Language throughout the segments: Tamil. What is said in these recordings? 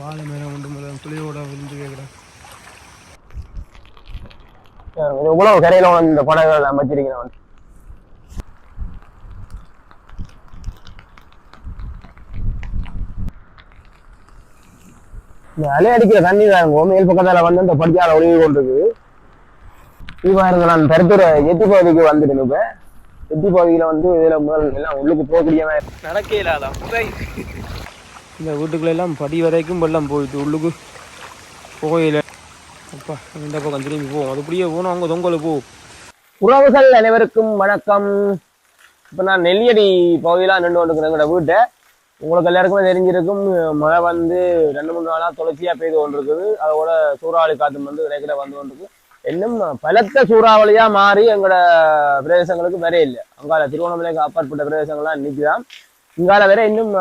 வாழை மேலே உண்டு முதல் புளியோட விழுந்து கேட்குறேன். இவ்வளவு கரையில இந்த படங்கள் வந்து. இந்த அலை அடிக்கிற தண்ணி தான் மேல் பக்கத்தால வந்து இந்த படிக்கால ஒழுகி கொண்டிருக்கு. இப்போ இருந்த நான் பெருத்துறை எத்தி பகுதிக்கு வந்துட்டு இப்ப. எத்தி பகுதியில வந்து இதுல முதல் எல்லாம் உள்ளுக்கு போகக்கூடிய மாதிரி. நடக்கே இல்லாதான் இந்த வீட்டுக்குள்ள எல்லாம் படி வரைக்கும் வெள்ளம் போயிட்டு உள்ளுக்கு போகையில் அப்பா இந்த பக்கம் திரும்பி போவோம் அது போகணும் அவங்க தொங்கல் போ. உறவுகள் அனைவருக்கும் வணக்கம். இப்போ நான் நெல்லியடி பகுதியெலாம் நின்று கொண்டிருக்கிறேன் வீட்டை. உங்களுக்கு எல்லாருக்குமே தெரிஞ்சிருக்கும் மழை வந்து ரெண்டு மூணு நாளாக தொடர்ச்சியாக பெய்து கொண்டிருக்குது. அதோட சூறாவளி காற்று வந்து கிடைக்கிற வந்து கொண்டிருக்கு. இன்னும் பலத்த சூறாவளியா மாறி எங்களோட பிரதேசங்களுக்கு வேற இல்லை அங்கால திருவண்ணாமலைக்கு அப்பாற்பட்ட பிரதேசங்கள்லாம் இன்னைக்கு தான் இங்கால வேற இன்னும்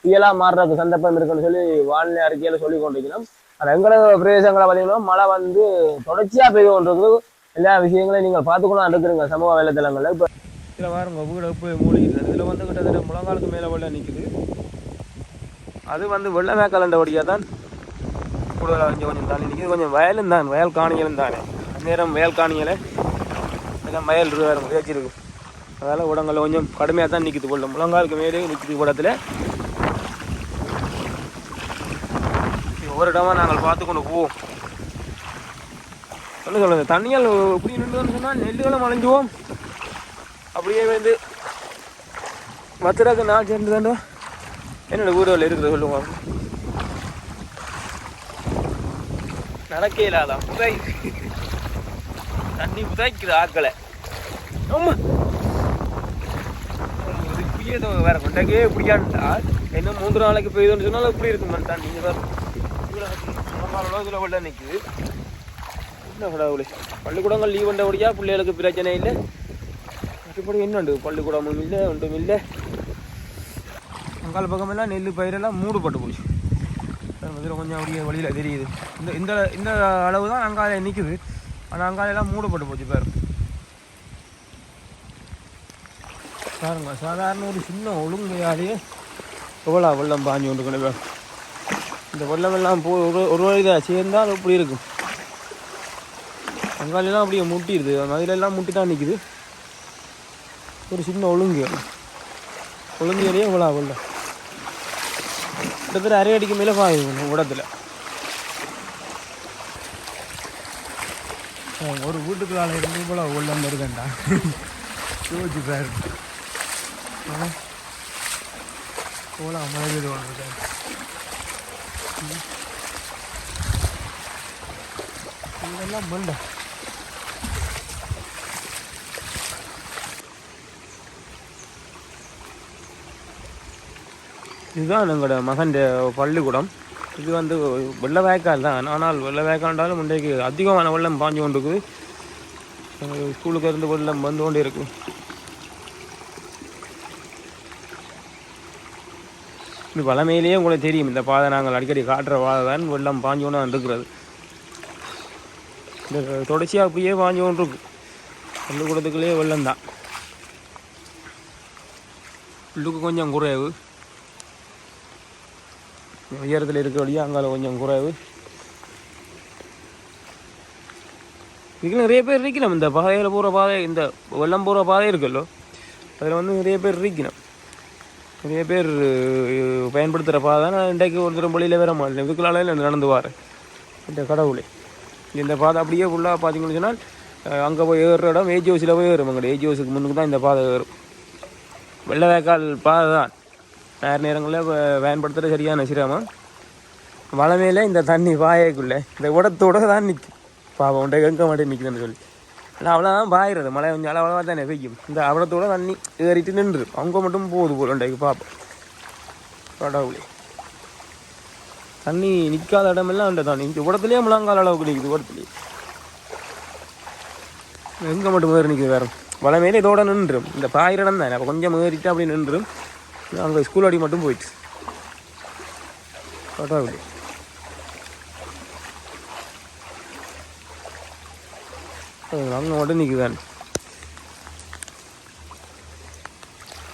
புயலா மாறுறதுக்கு சந்தர்ப்பம் இருக்குன்னு சொல்லி வானிலை அறிக்கையில சொல்லி கொண்டிருக்கிறோம். ஆனால் எங்களோட பிரதேசங்களை பார்த்தீங்கன்னா மழை வந்து தொடர்ச்சியா பெய்து கொண்டிருக்கு எல்லா விஷயங்களையும் நீங்கள் பார்த்துக்கணும் இருக்கிறீங்க சமூக வலைதளங்கள்ல இப்போ இதில் பாருங்க வீடு போய் மூழ்கிடுது இதில் வந்து கிட்டத்தட்ட முழங்காலுக்கு மேலே வெள்ளம் நிற்குது அது வந்து வெள்ள மேற்காலண்ட வழியாக தான் கூடுதலாக கொஞ்சம் கொஞ்சம் தள்ளி நிற்கிது கொஞ்சம் வயலும் தான் வயல் காணிகளும் தானே. நேரம் வயல் காணிகளை எல்லாம் வயல் வச்சிருக்கு அதனால் உடங்களில் கொஞ்சம் கடுமையாக தான் நிற்கிது வெள்ளம் முழங்காலுக்கு மேலே நிற்கிது இடத்துல ஒவ்வொரு இடமா நாங்கள் பார்த்து கொண்டு போவோம். சொல்ல சொல்லுங்க தண்ணியால் இப்படி நின்றுன்னு சொன்னால் நெல்லுகளும் அலைஞ்சுவோம் அப்படியே வந்து மதுராக்கு நான் சேர்ந்து தாண்டா. என்னோட ஊரில் இருக்குது சொல்லுவோம் நடக்கே இல்லாதான் புதை. தண்ணி புதைக்குது ஆக்களை ஆமாம் இது இப்படியே ஏதோ வேற கொண்டக்கே இப்படியாண்டா இன்னும் மூன்று நாளைக்கு பெய்யுதுன்னு சொன்னாலும் இப்படி இருக்கும் தண்ணி நீங்கள் வேறு இதில் வெள்ள நிற்குது என்ன கடவுளே பள்ளிக்கூடங்கள் லீவ் பண்ணபடியா பிள்ளைகளுக்கு பிரச்சனை இல்லை. மற்றபடி என்ன உண்டு? பள்ளிக்கூடமும் இல்லை ஒன்றும் இல்லை. அங்கால பக்கமெல்லாம் நெல் பயிரெல்லாம் மூடுபட்டு போச்சு. மதுரை கொஞ்சம் அப்படியே வழியில் தெரியுது. இந்த இந்த இந்த அளவு தான் அங்காலே நிற்குது ஆனால் அங்காலையெல்லாம் மூடப்பட்டு போச்சு பேர். பாருங்க சாதாரண ஒரு சின்ன ஒழுங்கையாலேயே எவ்வளோ வெள்ளம் பாஞ்சு கொண்டு கொண்டு இந்த வெள்ளம் எல்லாம் போ ஒரு ஒரு வழிதான் சேர்ந்தால் இப்படி இருக்கும். அங்காலெல்லாம் அப்படியே முட்டிடுது. மதிலெல்லாம் முட்டி தான் நிற்குது ஒரு சின்ன ஒழுங்கு. ஒழுங்கையிலேயே இவ்வளோ வெள்ளம். கிட்டத்தட்ட அரை அடிக்கு மேலே பாயும் உடத்துல. ஒரு வீட்டுக்குள்ளால இருந்து இவ்வளோ வெள்ளம் வருதுண்டா. யோசிச்சு பாரு இவ்வளோ மழை பெய்து இதெல்லாம் மண்டை. இதுதான் எங்களோட மகன் பள்ளிக்கூடம். இது வந்து வெள்ள வேக்கால் தான். ஆனால் வெள்ள வேக்காண்டாலும் இன்றைக்கு அதிகமான வெள்ளம் பாஞ்சு கொண்டு இருக்குது ஸ்கூலுக்கு இருந்து வெள்ளம் வந்து கொண்டு இருக்குது இது வளமையிலேயே உங்களுக்கு தெரியும். இந்த பாதை நாங்கள் அடிக்கடி காட்டுற பாதை தான் வெள்ளம் பாஞ்சு கொண்டு இருக்கிறது இந்த தொடர்ச்சியாக அப்படியே பாஞ்சு கொண்டு இருக்கு பள்ளிக்கூடத்துக்குள்ளேயே வெள்ளம் தான். உள்ளுக்கு கொஞ்சம் குறைவு. உயரத்தில் இருக்க வழியாக அங்கால கொஞ்சம் குறைவு. இதுக்கு நிறைய பேர் இருக்கணும். இந்த பாதையில் போகிற பாதை இந்த வெள்ளம் போகிற பாதை இருக்குல்லோ. அதில் வந்து நிறைய பேர் இருக்கணும். நிறைய பேர் பயன்படுத்துகிறப்பா பயன்படுத்துகிற பாதை நான் இன்றைக்கு ஒரு தரம் வழியில் வேற மாட்டேன் இதுக்குள்ளால நான் நடந்து வார். இந்த கடவுளே. இந்த பாதை அப்படியே ஃபுல்லாக பார்த்தீங்கன்னு சொன்னால் அங்கே போய் ஏறுற இடம் ஏஜி ஹவுஸில் போய் ஏறும். அங்கே ஏஜி ஹவுஸுக்கு முன்னுக்கு தான் இந்த பாதை ஏறும். வெள்ளவேக்கால் பாதை தான். நேர நேரங்களில் பயன்படுத்துகிற சரியான சிரமம். வளமையில் இந்த தண்ணி பாயக்குள்ளே இந்த உடத்தோட தான் நிற்கும் பாவம் உண்டை எங்க மாட்டேன் நிற்குதுன்னு சொல்லி. ஆனால் அவ்வளோதான் பாயிறது மழை கொஞ்சம் அளவாக தானே பெய்யும் இந்த அவலத்தோட தண்ணி ஏறிட்டு நின்று அவங்க மட்டும் போகுது போல உண்டைக்கு பார்ப்போம் கடவுளே தண்ணி நிற்காத இடமெல்லாம் அந்த தண்ணி இந்த உடத்துலேயே முழங்கால அளவுக்கு நிற்குது உடத்துலேயே எங்கே மட்டும் ஏறி நிற்குது வேறு வளமையில இதோட நின்றும் இந்த பாயிரம் தானே அப்போ கொஞ்சம் ஏறிட்டு அப்படி நின்றும் அங்கே ஸ்கூல் அடி மட்டும் போயிட்டு கடவுளே அங்கே மட்டும் நிற்குதான்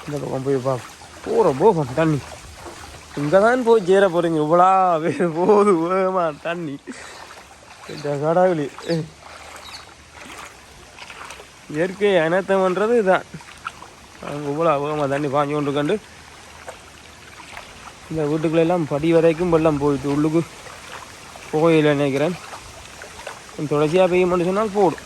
இந்த பக்கம் போய் பா. போகிறோம் போகும் தண்ணி. இங்கே தான் போய் சேர போகிறீங்க இவ்வளோ பேர் போகுது வேகமா தண்ணி. இந்த கடவுளி. இயற்கை பண்ணுறது இதுதான். அங்கே இவ்வளோ வேகமாக தண்ணி பாஞ்சு கொண்டு கண்டு இந்த வீட்டுக்குள்ளெல்லாம் படி வரைக்கும் வெள்ளம் போயிட்டு உள்ளுக்கு போகல நினைக்கிறேன். தொடர்ச்சியாக பெய்ய மட்டும் சொன்னால் போடும்.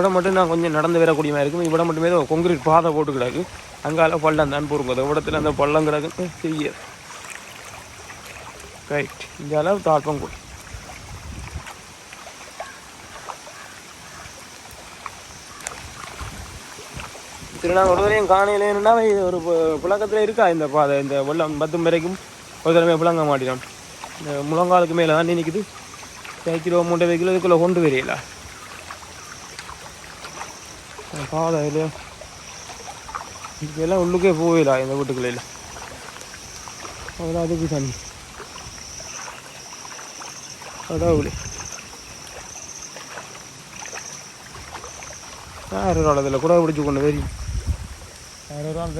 இவ்வளோ மட்டும் நான் கொஞ்சம் நடந்து வரக்கூடிய மாதிரி இருக்கும். இவ்வளோ மட்டுமே ஏதோ கொங்கிரீட் பாதை போட்டு கிடக்கு. அங்கால பள்ளம் தான் போருங்க அந்த இடத்துல அந்த பள்ளம் கிடக்கு செய்ய ரைட் இந்த அளவு தாழ்ப்பம் கூட. திருநாங்கூடையும் காணையிலேன்னா ஒரு புழக்கத்தில் இருக்கா இந்த பாதை? இந்த வெள்ளம் பத்தும் வரைக்கும் ஒரு தடவை புழங்க மாட்டினோம் இந்த முழங்காலுக்கு மேலே தான் நிற்கிது கிலோ மூன்றரை கிலோ இதுக்குள்ளே கொண்டு வரையில பாதை இல்லையா? இதெல்லாம் உள்ளுக்கே போயிடா இந்த வீட்டுக்குள்ள அதெல்லாம் அதுக்கு தண்ணி கடவுளே யார் ஒரு ஆள் கூட பிடிச்சி கொண்டு வரி? யார் ஒரு ஆள்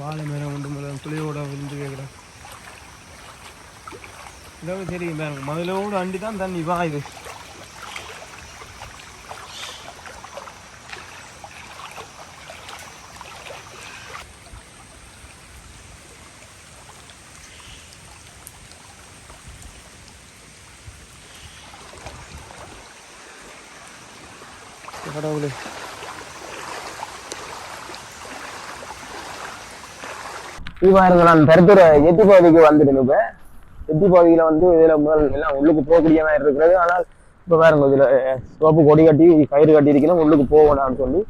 வாழை மேலே உண்டு மேலே துளியோட விழுந்து கேட்குறேன். இதாவது தெரியும் பாருங்க முதலோடு அண்டி தான் தண்ணி பாயுது. கடவுளே. இது நான் பெருத்துறை எட்டி பகுதிக்கு வந்துட்டேன் இப்ப. எட்டி பகுதியில வந்து இதுல முதல் எல்லாம் உள்ளுக்கு போகக்கூடிய மாதிரி இருக்கிறது. ஆனால் இப்ப பாருங்க இதுல சோப்பு கொடி கட்டி கயிறு கட்டி இருக்கணும் உள்ளுக்கு போகணும்னு சொல்லி.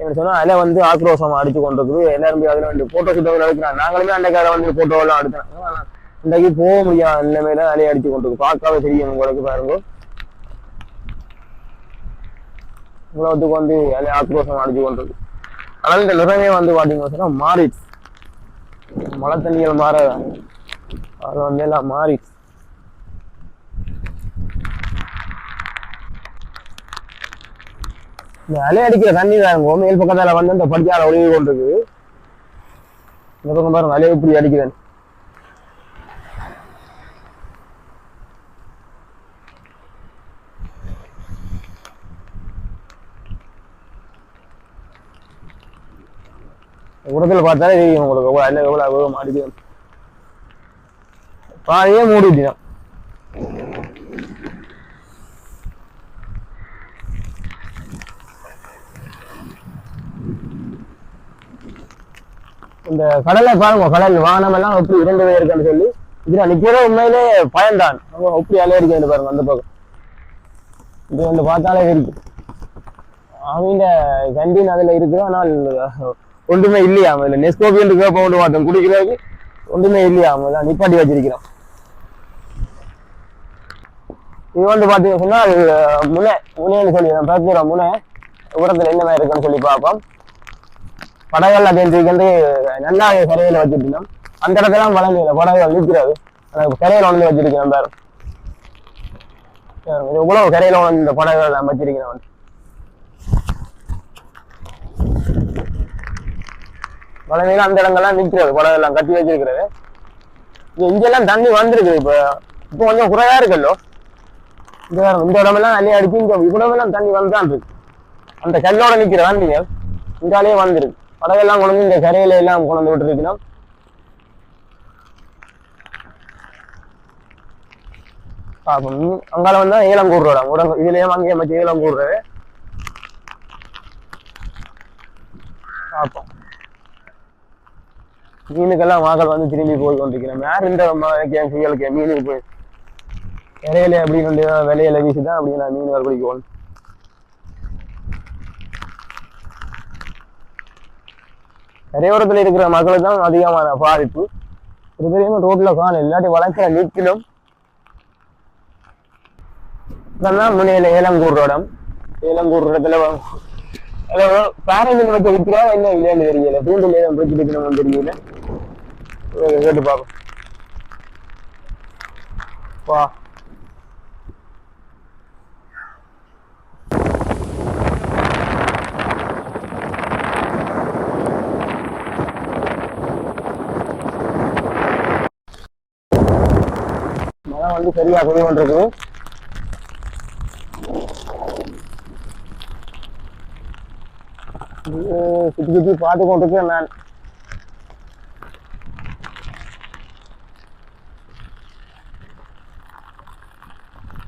என்ன சொன்னா அலை வந்து ஆக்ரோஷம் அடிச்சு கொண்டிருக்குது. எல்லாரும் போய் அதுல வந்து போட்டோ சுத்தம் எடுக்கிறாங்க. நாங்களுமே அன்றைக்கு அதில் வந்து போட்டோ எல்லாம் எடுத்தாங்க ஆனா இன்றைக்கு போக முடியாத நிலைமையில அலையை அடிச்சு கொண்டிருக்கு பார்க்காத தெரியும் உங்களுக்கு பாருங்க. இவ்வளவுக்கு வந்து அலை ஆக்ரோஷம் அடிச்சு கொண்டிருக்கு ஆனால் இந்த நிறமே வந்து பார்த்தீங்கன்னா மாறிடுச்சு. மழை தண்ணிகள் மாற அது வந்து எல்லாம் மாறிடுச்சு. இந்த அலை அடிக்கிற தண்ணி தாங்க மேல் பக்கத்தால வந்து அந்த படிக்கால ஒழுகி கொண்டிருக்கு இந்த பக்கம் பாருங்க அலை இப்படி அடிக்குதுன்னு. உரத்தில் பார்த்தாலே தெரியும் உங்களுக்கு எவ்வளோ அலை எவ்வளோ வேகம் மாடிக்கு பாதையே மூடிட்டான் இந்த கடலை பாருங்க கடல் வானம் எல்லாம் எப்படி இரண்டு பேர் இருக்குன்னு சொல்லி. இதுல நிக்கிற உண்மையிலே பயன்தான். அவங்க எப்படி அலைய இருக்கு பாருங்க அந்த பக்கம். இது வந்து பார்த்தாலே இருக்கு அவங்க கண்டின் அதுல இருக்கு ஆனால் ஒன்றுமே இல்லையாம இல்ல நெஸ்கோபியன் கேப்ப ஒன்று பார்த்தோம். குடிக்கிறதுக்கு ஒன்றுமே இல்லையாம இல்லை நிப்பாட்டி வச்சிருக்கிறோம். இது வந்து பாத்தீங்கன்னா சொன்னால் அது முனை முனைன்னு சொல்லி நான் பார்க்கிறோம் முனை உரத்துல என்ன மாதிரி இருக்குன்னு சொல்லி பார்ப்போம். படகுகள் அது வந்து நல்லா கரையில் வச்சுட்டு அந்த இடத்துல வளர்ந்து படகுகள் நிற்கிறது. அந்த கரையில உணர்ந்து வச்சிருக்கிறேன் பாரு. பாருங்க, இது இவ்வளவு இந்த படகுகள் நான் வச்சிருக்கிறேன் வளமையில அந்த இடங்கள்லாம் நிற்கிறது படகுலாம் கட்டி வச்சிருக்கிறது. இங்கெல்லாம் தண்ணி வந்திருக்குது இப்போ. இப்போ கொஞ்சம் குறையா இருக்குல்லோ. இந்த இந்த இடமெல்லாம் அள்ளி அடிச்சு இந்த இவ்வளவெல்லாம் தண்ணி வந்துதான் இருக்கு அந்த கல்லோட நிற்கிற தண்ணிங்க இங்காலே வந்திருக்கு. படகெல்லாம் கொண்டு வந்து இந்த கரையில எல்லாம் கொண்டு வந்து விட்டுருக்கணும். பார்ப்போம் அங்கால வந்தா ஏலம் கூடுறோட உடம்பு இதுலயே அங்கேயே மச்சி ஏலம் கூடுறது. பார்ப்போம் மீனுக்கெல்லாம் மக்கள் வந்து திரும்பி போய் கொண்டிருக்கிறோம். யார் இந்த கேம் புயலுக்கு மீனுக்கு போய் இறையில அப்படி கொண்டு விலையில வீசுதான் அப்படி நான் மீன் பிடிக்கணும் கரையோரத்தில் இருக்கிற மக்களுக்கு தான் அதிகமான பாதிப்பு. ஒரு பெரிய ரோட்ல காணும். இல்லாட்டி வளர்க்குற நீக்கிலும் இதெல்லாம் முனையில ஏலங்கூர் ரோடம். ஏலங்கூர் இடத்துல ஹலோ பேரண்டிங் வச்சு விற்கிறா என்ன இல்லையான்னு தெரியல. தூண்டில் ஏதோ பிடிச்சி இருக்கணும்னு தெரியல. கேட்டு பார்ப்போம். வா. மழை வந்து சரியா பெய்ய கொண்டிருக்கு இது சுத்தி சுத்தி பார்த்து கொண்டிருக்கேன் நான்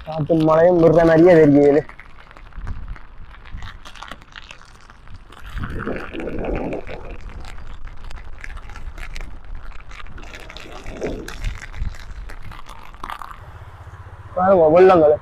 காற்றும் மழையும் விடுற மாதிரியே தெரியுது பாருங்க வெள்ளங்கள்